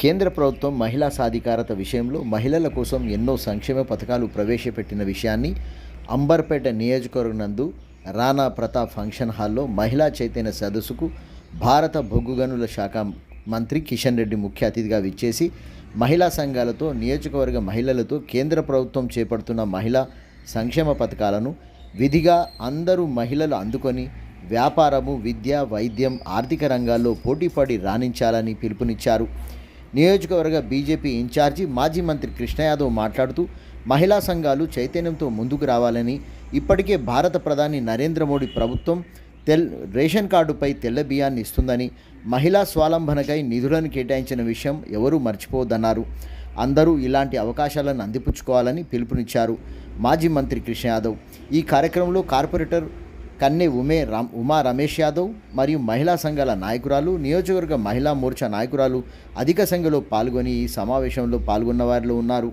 కేంద్ర ప్రభుత్వం మహిళా సాధికారత విషయంలో మహిళల కోసం ఎన్నో సంక్షేమ పథకాలు ప్రవేశపెట్టిన విషయాన్ని అంబర్పేట నియోజకవర్గనందు రాణా ప్రతాప్ ఫంక్షన్ హాల్లో మహిళా చైతన్య సదస్సుకు భారత బొగ్గుగనుల శాఖ మంత్రి కిషన్ రెడ్డి ముఖ్య అతిథిగా విచ్చేసి మహిళా సంఘాలతో నియోజకవర్గ మహిళలతో కేంద్ర ప్రభుత్వం చేపడుతున్న మహిళా సంక్షేమ పథకాలను విధిగా అందరూ మహిళలు అందుకొని వ్యాపారము విద్య వైద్యం ఆర్థిక రంగాల్లో పోటీపడి రాణించాలని పిలుపునిచ్చారు. నియోజకవర్గ బీజేపీ ఇన్ఛార్జి మాజీ మంత్రి కృష్ణ యాదవ్ మాట్లాడుతూ మహిళా సంఘాలు చైతన్యంతో ముందుకు రావాలని ఇప్పటికే భారత ప్రధాని నరేంద్ర మోడీ ప్రభుత్వం తెల్ రేషన్ కార్డుపై తెల్ల బియ్యాన్ని ఇస్తుందని మహిళా స్వాలంబనకై నిధులను కేటాయించిన విషయం ఎవరూ మర్చిపోవద్దన్నారు. అందరూ ఇలాంటి అవకాశాలను అందిపుచ్చుకోవాలని పిలుపునిచ్చారు మాజీ మంత్రి కృష్ణ యాదవ్. ఈ కార్యక్రమంలో కార్పొరేటర్ కన్నె ఉమే రామ్ ఉమా రమేష్ యాదవ్ మరియు మహిళా సంఘాల నాయకురాలు నియోజకవర్గ మహిళా మోర్చా నాయకురాలు అధిక సంఖ్యలో పాల్గొని ఈ సమావేశంలో పాల్గొన్న వారిలో ఉన్నారు.